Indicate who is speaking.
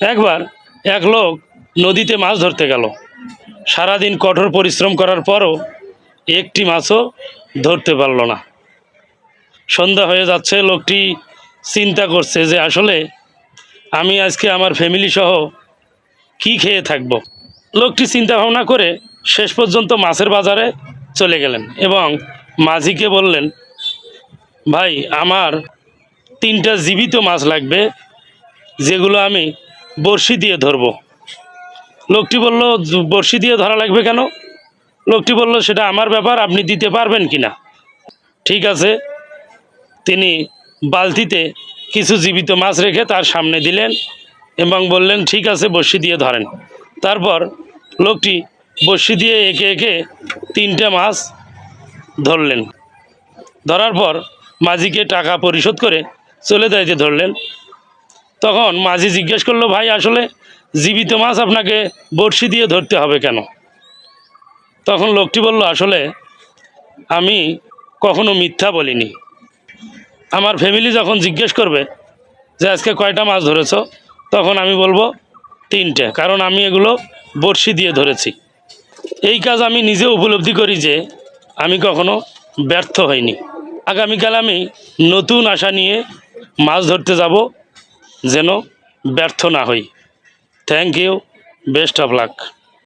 Speaker 1: একবার এক লোক নদীতে মাছ ধরতে গেল। সারাদিন কঠোর পরিশ্রম করার পরও একটি মাছও ধরতে পারল না। সন্ধ্যা হয়ে যাচ্ছে, লোকটি চিন্তা করছে যে আসলে আমি আজকে আমার ফ্যামিলি সহ কি খেয়ে থাকব। লোকটি চিন্তা ভাবনা করে শেষ পর্যন্ত মাছের বাজারে চলে গেলেন এবং মাঝিকে বললেন, ভাই, আমার তিনটা জীবিত মাছ লাগবে, যেগুলো আমি বড়শি দিয়ে ধরব। লোকটি বলল "জ- বড়শি দিয়ে ধরা লাগবে কেন? লোকটি বলল, সেটা আমার ব্যাপার, আপনি দিতে পারবেন কি না ঠিক আছে। তিনি বালতিতে কিছু জীবিত মাছ রেখে তার সামনে দিলেন এবং বললেন, ঠিক আছে, বড়শি দিয়ে ধরেন। তারপর লোকটি বড়শি দিয়ে একে একে তিনটে মাছ ধরলেন। ধরার পর মাঝিকে টাকা পরিশোধ করে চলে যাইতে ধরলেন। তখন মাঝি জিজ্ঞেস করল, ভাই, আসলে জীবিত মাছ আপনাকে বড়শি দিয়ে ধরতে হবে কেন? তখন লোকটি বলল, আসলে আমি কখনো মিথ্যা বলিনি। আমার ফ্যামিলি যখন জিজ্ঞেস করবে যে, আজকে কয়টা মাছ ধরেছ? তখন আমি বলব, তিনটে, কারণ আমি এগুলো বড়শি দিয়ে ধরেছি। এই কাজ আমি নিজে উপলব্ধি করি যে, আমি কখনো ব্যর্থ হইনি। আগামীকাল আমি নতুন আশা নিয়ে মাছ ধরতে যাব যেন ব্যর্থ না হই। Thank you best of luck